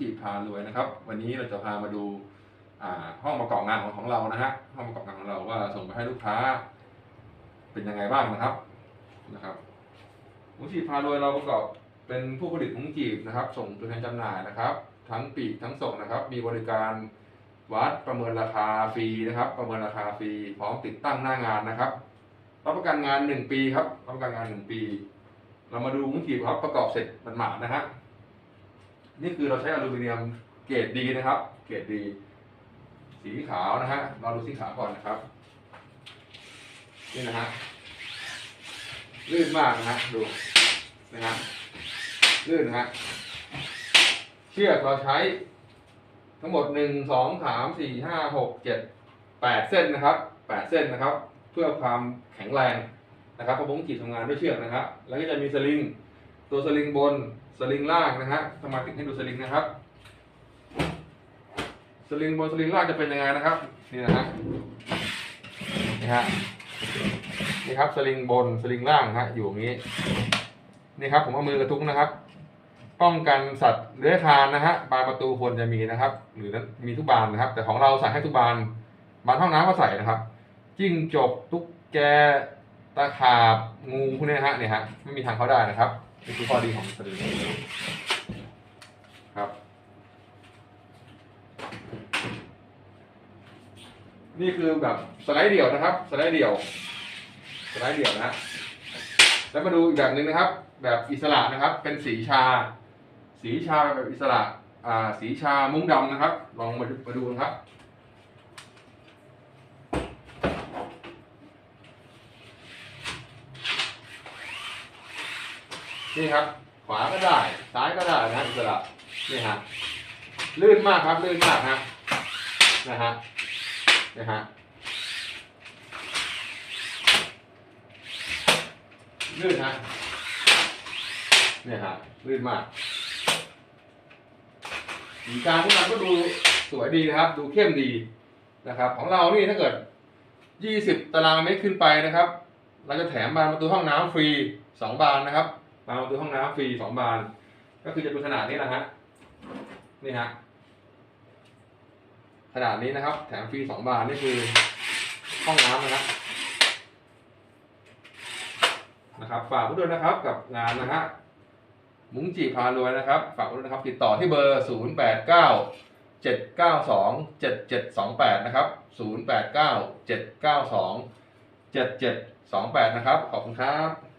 จีบพารวยนะครับ วันนี้เราจะพามาดูอ่าห้องประกอบงานของของเรานะฮะห้องประกอบงานของเราว่าส่งไปให้ลูกค้า เป็นยังไงบ้างนะครับนะครับมุ้งจีบพารวยเราประกอบเป็นผู้ผลิตมุ้งจีบนะครับ ส่งตัวแทนจำหน่ายนะครับ ทั้งปีกทั้งส่งนะครับ มีบริการวัดประเมินราคาฟรีนะครับ ประเมินราคาฟรีพร้อมติดตั้งหน้างานนะครับรับประกันงานหนึ่งปีครับรับประกันงานหนึ่งปี เรามาดูมุ้งจีบครับประกอบเสร็จมันหมาดๆนะฮะ นี่คือเราใช้อลูมิเนียมเกรดดีนะครับ เกรดดี สีขาวนะฮะเราดูสีขาวก่อนนะครับ นี่นะฮะลื่นมากนะฮะดูนะฮะลื่นนะฮะเชือกเราใช้ทั้งหมดหนึ่งสองสามสี่ห้าหกเจ็ดแปดเส้นนะครับแปดเส้นนะครับ เพื่อความแข็งแรงนะครับเพราะผมกีดทำงานด้วยเชือกนะครับ แล้วก็จะมีสลิง ตัวสลิงบนสลิงล่างนะฮะสมาติกให้ดูสลิงนะครับ สลิงบนสลิงล่างจะเป็นยังไงนะครับ นี่นะฮะนี่ฮะนี่ครับสลิงบนสลิงล่างฮะอยู่อย่างนี้นี่ครับผมเอามือกระทุ้งนะครับ ป้องกันสัตว์เลื้อยคลานนะฮะบานประตูควรจะมีนะครับ หรือมีทุกบานนะครับ แต่ของเราใส่ให้ทุกบานบานห้องน้ำก็ใส่นะครับจิ้งจกตุ๊กแกตะขาบงูพวกนี้นะฮะเนี่ยฮะไม่มีทางเข้าได้นะครับ นี่คือข้อดีของสลิงครับ นี่คือแบบสไลด์เดี่ยวนะครับ สไลด์เดี่ยว สไลด์เดี่ยวนะฮะแล้วมาดูอีกแบบหนึ่งนะครับ แบบอิสระนะครับ เป็นสีชา สีชาแบบอิสระ อ่า สีชามุ้งดำนะครับ ลองมาดูมาดูนะครับ นี่ครับ ขวาก็ได้ ซ้ายก็ได้นะฮะอิสระนี่ฮะลื่นมากครับลื่นมากฮะนะฮะนะฮะลื่นฮะเนี่ยฮะลื่นมากสีกลางพวกนั้นก็ดูสวยดีนะครับ ดูเข้มดีนะครับ ของเรานี่ถ้าเกิด 20 ตารางเมตรขึ้นไปนะครับ เราจะแถมบานประตูห้องน้ำฟรี 2 บานนะครับ บานประตูห้องน้ำฟรี2บาน ก็คือจะเป็นขนาดนี้นะฮะนี่ฮะขนาดนี้นะครับ แถมฟรี2บานนี่คือห้องน้ำนะครับนะครับฝากไว้ด้วยนะครับกับงานนะฮะมุ้งจีพารวยนะครับ ฝากไว้ด้วยนะครับ ติดต่อที่เบอร์ 0 8 9 7 9 2 7 7 2 8 นะครับ 0 8 9 7 9 2 7 7 2 8 นะครับ ขอบคุณครับ